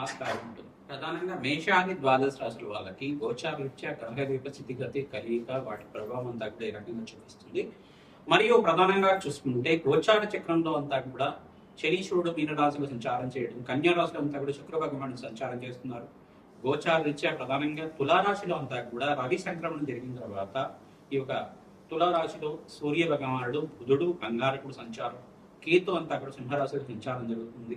ఆస్కారం ఉంటుంది. ప్రధానంగా మేషాది ద్వాదశ రాశుల వాళ్ళకి గోచార రీత్యా గ్రహ దీప స్థితిగతి కలియిక వాటి ప్రభావం తగ్గ ఈ రకంగా చూపిస్తుంది. మరియు ప్రధానంగా చూసుకుంటే గోచార చక్రంలో అంతా కూడా శనీశ్వరుడు మీన సంచారం చేయడం కన్యా రాశిలో అంతా కూడా శుక్ర భగవానుడు సంచారం చేస్తున్నారు. గోచార రీత్యా ప్రధానంగా తులారాశిలో అంతా కూడా రవి సంక్రమణం జరిగిన తర్వాత ఈ యొక్క తులారాశిలో సూర్య భగవానుడు బుధుడు కంగారకుడు సంచారం కేతు అంతా కూడా సింహరాశిలో సంచారం జరుగుతుంది.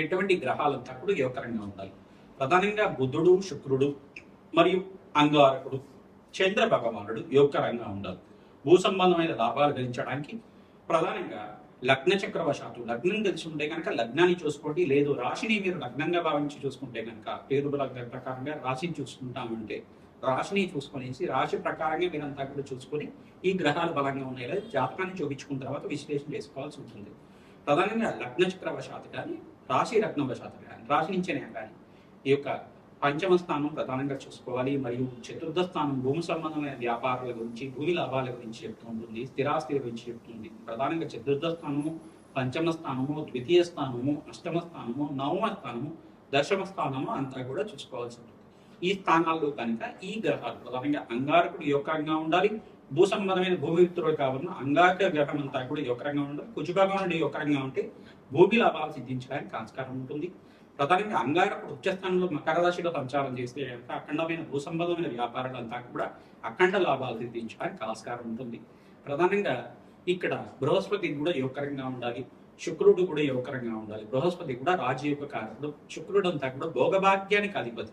ఎటువంటి గ్రహాలంతా కూడా యోగకరంగా ఉండాలి. ప్రధానంగా బుధుడు శుక్రుడు మరియు అంగారకుడు చంద్ర భగవానుడు యోగకరంగా ఉండాలి. భూ సంబంధమైన లాభాలు గెలించడానికి ప్రధానంగా లగ్న చక్రవశాత్తు లగ్నం తెలిసి ఉంటే కనుక లగ్నాన్ని చూసుకోండి. లేదు రాశిని మీరు లగ్నంగా భావించి చూసుకుంటే కనుక పేరు లగ్న ప్రకారంగా రాశిని చూసుకుంటామంటే రాశిని చూసుకునేసి రాశి ప్రకారంగా మీరంతా కూడా చూసుకొని ఈ గ్రహాలు బలంగా ఉన్నాయి లేదా జాతకాన్ని చూపించుకున్న తర్వాత విశ్లేషణ చేసుకోవాల్సి ఉంటుంది. ప్రధానంగా లగ్న చక్రవశాత్తు కానీ రాశి లగ్నవశాత్తు కానీ రాశి నుంచేనే కానీ ఈ యొక్క పంచమ స్థానం ప్రధానంగా చూసుకోవాలి. మరియు చతుర్థ స్థానం భూమి సంబంధమైన వ్యాపారాల గురించి భూమి లాభాల గురించి చెప్తూ ఉంటుంది స్థిరాస్తి గురించి చెప్తుంది ప్రధానంగా చతుర్థ స్థానము పంచమ స్థానము ద్వితీయ స్థానము అష్టమ స్థానము నవమ స్థానము దశమ స్థానము అంతా కూడా చూసుకోవాల్సి ఉంటుంది. ఈ స్థానాల్లో కనుక ఈ గ్రహాలు ప్రధానంగా అంగారకుడు యోగంగా ఉండాలి భూ సంబంధమైన భూమిత్రుడు కావున అంగారక గ్రహం అంతా కూడా ఈ ఉండాలి రంగా ఉండదు కుజభాగం ఈ ఒక ఉంటే భూమి లాభాలు సిద్ధించడానికి ఆస్కారం ఉంటుంది. ప్రధానంగా అంగారకుడు ఉచ్చస్థానంలో మకర రాశిలో సంచారం చేస్తే కనుక అఖండమైన భూ సంబంధమైన వ్యాపారాలంతా కూడా అఖండ లాభాలు సిద్ధించడానికి ఆస్కారం ఉంటుంది. ప్రధానంగా ఇక్కడ బృహస్పతి కూడా యోగకరంగా ఉండాలి. శుక్రుడు కూడా యోగకరంగా ఉండాలి. బృహస్పతి కూడా రాజయోగ కారకుడు. శుక్రుడు అంతా కూడా భోగభాగ్యానికి అధిపతి.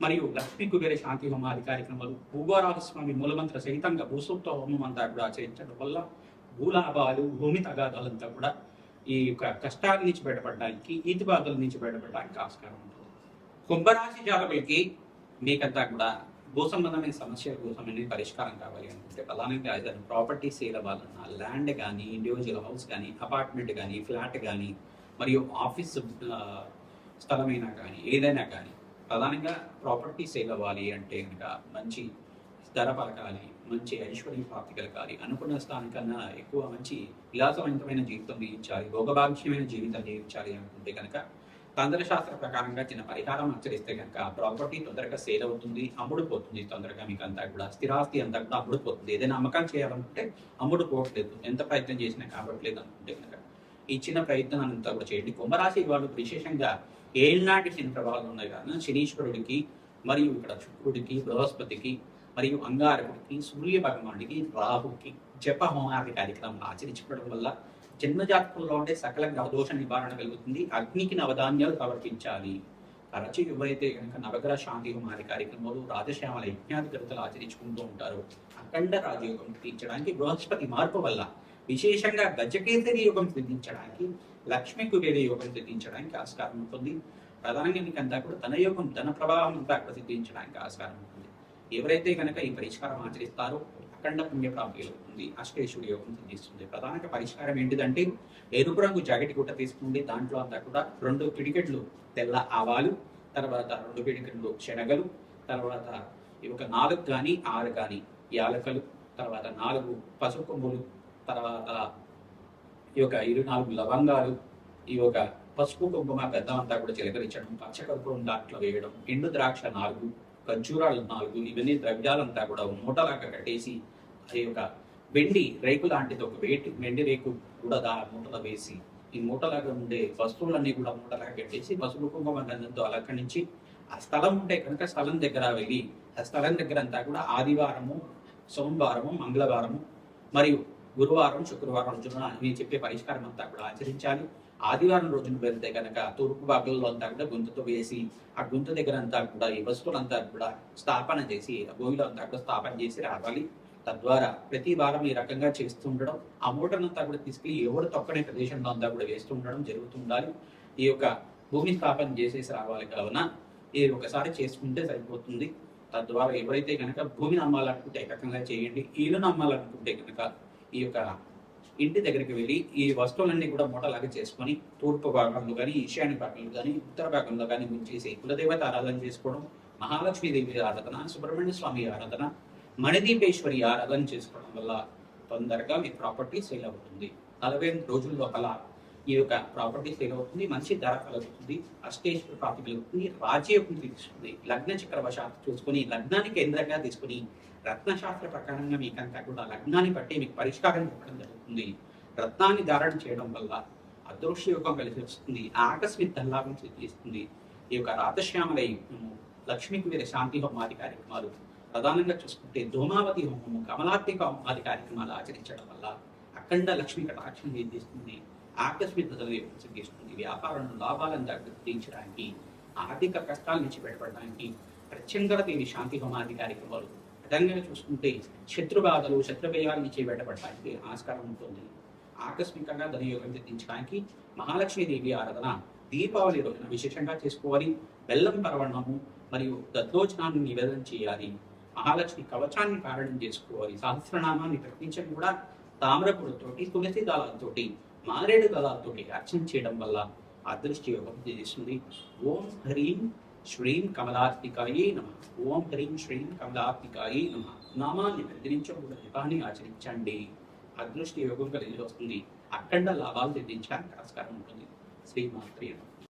మరియు లక్ష్మీ కుబేర శాంతి హోమాది కార్యక్రమాలు భూగోరాజ స్వామి మూలమంత్ర సహితంగా భూసూక్త హోమం అంతా కూడా ఆచరించడం వల్ల భూలాభాలు భూమి తగాదాలంతా కూడా ఈ యొక్క కష్టాల నుంచి బయటపడడానికి ఈతిబాధల నుంచి బయటపడడానికి ఆస్కారం ఉంటుంది. కుంభరాశి జాతకులకి మీకంతా కూడా భూ సంబంధమైన సమస్యల కోసం అనేది పరిష్కారం కావాలి అనుకుంటే ప్రధానంగా ఏదైనా ప్రాపర్టీ సేల్ అవ్వాలన్నా ల్యాండ్ కానీ ఇండివిజువల్ హౌస్ కానీ అపార్ట్మెంట్ కానీ ఫ్లాట్ కానీ మరియు ఆఫీస్ స్థలమైనా కానీ ఏదైనా కానీ ప్రధానంగా ప్రాపర్టీ సేల్ అవ్వాలి అంటే కనుక మంచి ధర పలకాలి మంచి ఐశ్వర్య ప్రాప్తి కలగాలి అనుకున్న స్థానికన్నా ఎక్కువ మంచి విలాసవంతమైన జీవితం జీవించాలి భోగభాగ్యమైన జీవితం జీవించాలి అనుకుంటే కనుక తంత్రశాస్త్ర ప్రకారంగా చిన్న పరిహారం ఆచరిస్తే కనుక ప్రాపర్టీ తొందరగా సేల్ అవుతుంది అమ్ముడుపోతుంది తొందరగా మీకు అంతా కూడా. స్థిరాస్తి అంతా కూడా అమ్ముడుపోతుంది. ఏదైనా అమ్మకం చేయాలనుకుంటే అమ్ముడుపోవట్లేదు. ఎంత ప్రయత్నం చేసినా కావట్లేదు అనుకుంటే కనుక ఈ చిన్న ప్రయత్నం అంతా కూడా చేయండి. కుంభరాశి వాళ్ళు విశేషంగా ఏళ్ళనాటి శని ప్రభావం ఉన్నాయి కానీ శనీశ్వరుడికి మరియు ఇక్కడ శుక్రుడికి బృహస్పతికి మరియు అంగారకుడికి సూర్య భగవానుడికి రాహుకి జప హోమాది కార్యక్రమం ఆచరించుకోవడం వల్ల జన్మ జాతకంలో ఉండే సకల గ్రహ దోష నివారణ కలుగుతుంది. అగ్నికి నవధాన్యాలు సమర్పించాలి. తరచు ఎవరైతే కనుక నవగ్రహ శాంతి హోమాది కార్యక్రమాలు రాజశ్యామల యజ్ఞాది కవితలు ఆచరించుకుంటూ ఉంటారో అఖండ రాజయోగం తీర్చడానికి బృహస్పతి మార్పు వల్ల విశేషంగా గజకేసరి యోగం సిద్ధించడానికి లక్ష్మీ కుబేర యోగం సిద్ధించడానికి ఆస్కారం ఉంటుంది. ప్రధానంగా మీకు కూడా ధన యోగం ధన ప్రభావం అంతా కూడా సిద్ధించడానికి ఆస్కారం ఉంటుంది. ఎవరైతే కనుక ఈ పరిష్కారం ఆచరిస్తారో అఖండ పుణ్య ప్రాప్తి కలుగుతుంది అష్టేశ్వరి యోగం సిద్ధిస్తుంది. ప్రధానంగా పరిష్కారం ఏంటిదంటే ఎరుపు రంగు జాకెట్ గుట్ట తీసుకుంటే దాంట్లో అంతా కూడా రెండు పిడికెట్లు తెల్ల ఆవాలు తర్వాత రెండు పిడికెట్లు శనగలు తర్వాత ఈ ఒక నాలుగు కానీ ఆరు కానీ యాలకలు తర్వాత నాలుగు పసుపు కొమ్ములు తర్వాత ఈ యొక్క ఇరు నాలుగు లవంగాలు ఈ యొక్క పసుపు కుంకుమ పెద్ద అంతా కూడా చిలకరించడం పచ్చకర్పూరం దాంట్లో వేయడం ఎండు ద్రాక్ష నాలుగు ఖర్జూరాలు నాలుగు ఇవన్నీ ద్రవ్యాలంతా కూడా మూటలాగా కట్టేసి ఆ యొక్క వెండి రేకు లాంటిది ఒక వేటి వెండి రేకు కూడా దా మూటలో వేసి ఈ మూటలాగా ఉండే వస్తువులన్నీ కూడా మూటలాగా కట్టేసి పసుపు కుంకుమ గంధంతో అలంకరించి ఆ స్థలం ఉంటే కనుక స్థలం దగ్గర వెళ్ళి ఆ స్థలం దగ్గర అంతా కూడా ఆదివారము సోమవారము మంగళవారము మరియు గురువారం శుక్రవారం రోజున నేను చెప్పే పరిష్కారం అంతా కూడా ఆచరించాలి. ఆదివారం రోజున వెళ్తే కనుక తూర్పు భాగంలో అంతా కూడా గుంతతో వేసి ఆ గుంత దగ్గర అంతా కూడా ఈ వస్తువులంతా కూడా స్థాపన చేసి భూమిలో అంతా కూడా స్థాపన చేసి రావాలి. తద్వారా ప్రతి వారం ఈ రకంగా చేస్తూ ఉండడం ఆ మూటనంతా కూడా తీసుకెళ్ళి ఎవరు తొక్కని ప్రదేశంలో అంతా కూడా వేస్తూ ఉండడం జరుగుతూ ఉండాలి. ఈ యొక్క భూమి స్థాపన చేసేసి రావాలి కావున ఇది ఒకసారి చేసుకుంటే సరిపోతుంది. తద్వారా ఎవరైతే కనుక భూమిని అమ్మాలనుకుంటే ఈ రకంగా చేయండి ఇల్లు అమ్మాలనుకుంటే కనుక ఈ యొక్క ఇంటి దగ్గరికి వెళ్ళి ఈ వస్తువులన్నీ కూడా మూటలాగా చేసుకొని తూర్పు భాగంలో కానీ ఈశాన్య భాగంలో కానీ ఉత్తర భాగంలో కానీ ముంచేసి కులదేవత ఆరాధన చేసుకోవడం మహాలక్ష్మీదేవి ఆరాధన సుబ్రహ్మణ్య స్వామి ఆరాధన మణిదీపేశ్వరి ఆరాధన చేసుకోవడం వల్ల తొందరగా మీ ప్రాపర్టీ సేల్ అవుతుంది. నలభై ఎనిమిది రోజుల లోపల ఈ యొక్క ప్రాపర్టీ సేల్ అవుతుంది? మంచి ధర కలుగుతుంది అష్టేశ్వర ప్రాప్తి కలుగుతుంది రాజయోగం తీసుకుంది లగ్న చక్రవశాత్తు చూసుకొని లగ్నాన్ని కేంద్రంగా తీసుకుని రత్నశాస్త్ర ప్రకారంగా మీకంతా కూడా లగ్నాన్ని బట్టి మీకు పరిష్కారం చెప్పడం జరుగుతుంది. రత్నాన్ని ధారణ చేయడం వల్ల అదృష్ట యోగం కలిసి వస్తుంది. ఆకస్మిక ధనలాభం సిద్ధిస్తుంది. ఈ యొక్క రాతశ్యామల యజ్ఞము లక్ష్మికి వీరి శాంతి హోమాది కార్యక్రమాలు ప్రధానంగా చూసుకుంటే ధూమావతి హోమము కమలాత్మిక హోమాది కార్యక్రమాలు ఆచరించడం వల్ల అఖండ లక్ష్మి కటాక్షం నిర్దిస్తుంది ఆకస్మికతలు ప్రసంగిస్తుంది వ్యాపారంలో లాభాలను గుర్తించడానికి ఆర్థిక కష్టాలు నుంచి పెట్టబడడానికి ప్రత్యంగా దేవి శాంతి హోమాది కార్యక్రమాలు విధంగా చూసుకుంటే శత్రుబాధలు శత్రువ్యయాల నుంచి బయటపడడానికి ఆస్కారం ఉంటుంది. ఆకస్మికంగా ధనయోగం తెప్పించడానికి మహాలక్ష్మీదేవి ఆరాధన దీపావళి రోజున విశేషంగా చేసుకోవాలి. బెల్లం పరవణము మరియు దద్దోజనాన్ని నివేదన చేయాలి. మహాలక్ష్మి కవచాన్ని కారణం చేసుకోవాలి. సహస్రనామాన్ని ప్రకటించడం కూడా తామర తులసి దళాలతోటి మారేడు దళాలతోటి అర్చన చేయడం వల్ల అదృష్టి యోగం చేస్తుంది. ఓం హ్రీం శ్రీం కమలాత్మికాయే నమ. ఓం హ్రీం శ్రీం కమలాత్మికాయే నమ. నామాన్ని ప్రతినిత్యం జపాన్ని ఆచరించండి. అదృష్టి యోగం కలిగి వస్తుంది. అఖండ లాభాలు సిద్ధించడానికి ఆస్కారం ఉంటుంది. శ్రీమాత్రి నమః.